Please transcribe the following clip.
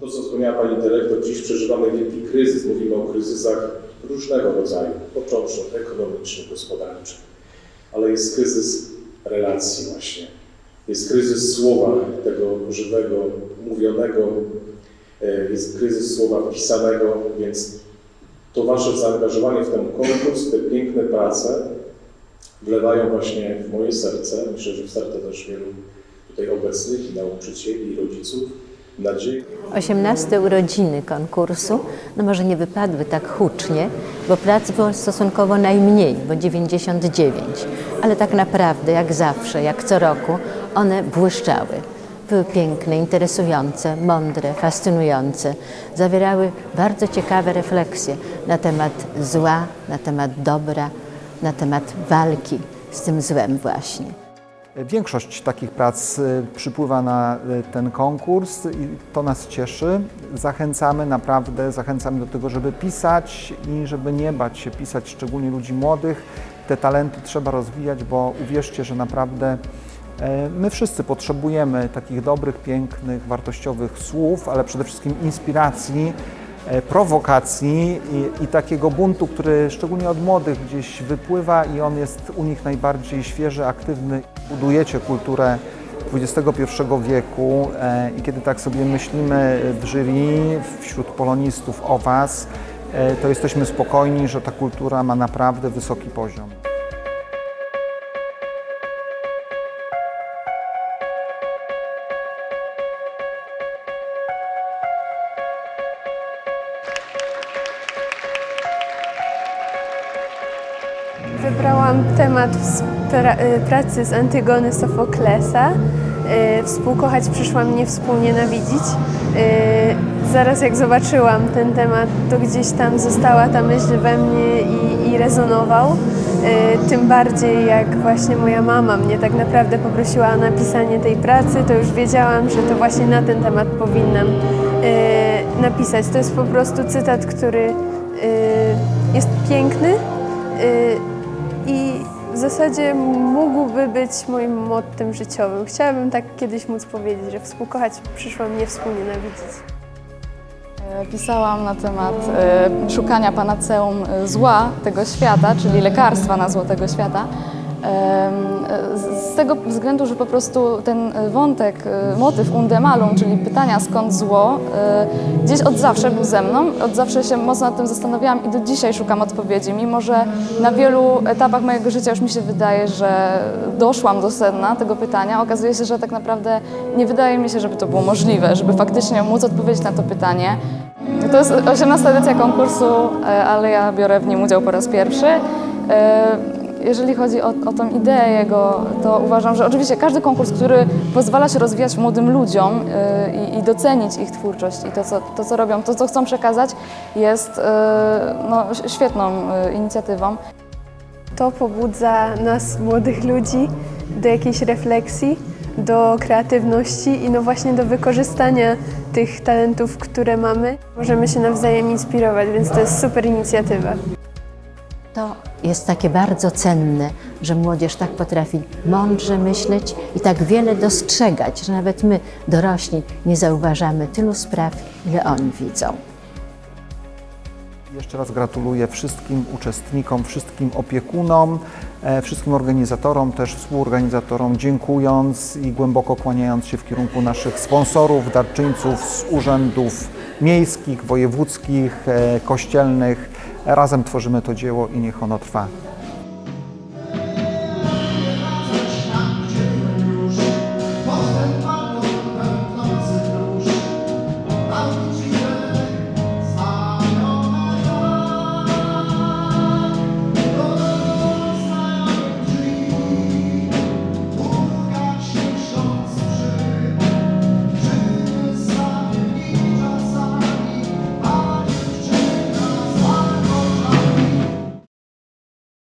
To, co wspomniała Pani Dyrektor, dziś przeżywamy wielki kryzys. Mówimy o kryzysach różnego rodzaju, począwszy od ekonomicznych, gospodarczych. Ale jest kryzys relacji właśnie. Jest kryzys słowa tego żywego, mówionego, e, jest kryzys słowa pisanego, więc to Wasze zaangażowanie w ten konkurs, te piękne prace, wlewają właśnie w moje serce, myślę, że w serce też wielu tutaj obecnych i nauczycieli, i rodziców, nadzieję. 18 urodziny konkursu, no może nie wypadły tak hucznie, bo prac było stosunkowo najmniej, bo 99, ale tak naprawdę, jak zawsze, jak co roku, one błyszczały. Były piękne, interesujące, mądre, fascynujące. Zawierały bardzo ciekawe refleksje na temat zła, na temat dobra, na temat walki z tym złem właśnie. Większość takich prac y, przypływa na y, ten konkurs i to nas cieszy. Zachęcamy naprawdę, zachęcamy do tego, żeby pisać i żeby nie bać się pisać, szczególnie ludzi młodych. Te talenty trzeba rozwijać, bo uwierzcie, że naprawdę e, my wszyscy potrzebujemy takich dobrych, pięknych, wartościowych słów, ale przede wszystkim inspiracji, prowokacji i, i takiego buntu, który szczególnie od młodych gdzieś wypływa i on jest u nich najbardziej świeży, aktywny. Budujecie kulturę XXI wieku e, i kiedy tak sobie myślimy w jury, wśród polonistów o Was, e, to jesteśmy spokojni, że ta kultura ma naprawdę wysoki poziom. Wybrałam temat spra- y, pracy z Antygony Sofoklesa. Y, Współkochać przyszła mnie współnienawidzić. Y, Zaraz jak zobaczyłam ten temat, to gdzieś tam została ta myśl we mnie i, i rezonował. Tym bardziej jak właśnie moja mama mnie tak naprawdę poprosiła o napisanie tej pracy, to już wiedziałam, że to właśnie na ten temat powinnam napisać. To jest po prostu cytat, który jest piękny, i w zasadzie mógłby być moim mottem życiowym. Chciałabym tak kiedyś móc powiedzieć, że współkochać przyszło mnie współnienawidzić. E, Pisałam na temat e, szukania panaceum e, zła tego świata, czyli lekarstwa na zło tego świata. Z- tego względu, że po prostu ten e, wątek, e, motyw undemalum, czyli pytania skąd zło, e, gdzieś od zawsze był ze mną. Od zawsze się mocno nad tym zastanawiałam i do dzisiaj szukam odpowiedzi, mimo że na wielu etapach mojego życia już mi się wydaje, że doszłam do sedna tego pytania. Okazuje się, że tak naprawdę nie wydaje mi się, żeby to było możliwe, żeby faktycznie móc odpowiedzieć na to pytanie. To jest 18 edycja konkursu, ale ja biorę w nim udział po raz pierwszy. Jeżeli chodzi o, o tą ideę jego, to uważam, że oczywiście każdy konkurs, który pozwala się rozwijać młodym ludziom e, i, i docenić ich twórczość i to co, to, co robią, to, co chcą przekazać, jest e, no, świetną e, inicjatywą. To pobudza nas, młodych ludzi, do jakiejś refleksji, do kreatywności i no właśnie do wykorzystania tych talentów, które mamy. Możemy się nawzajem inspirować, więc to jest super inicjatywa. To jest takie bardzo cenne, że młodzież tak potrafi mądrze myśleć i tak wiele dostrzegać, że nawet my, dorośli, nie zauważamy tylu spraw, ile oni widzą. Jeszcze raz gratuluję wszystkim uczestnikom, wszystkim opiekunom, e, wszystkim organizatorom, też współorganizatorom, dziękując i głęboko kłaniając się w kierunku naszych sponsorów, darczyńców z urzędów miejskich, wojewódzkich, e, kościelnych. Razem tworzymy to dzieło i niech ono trwa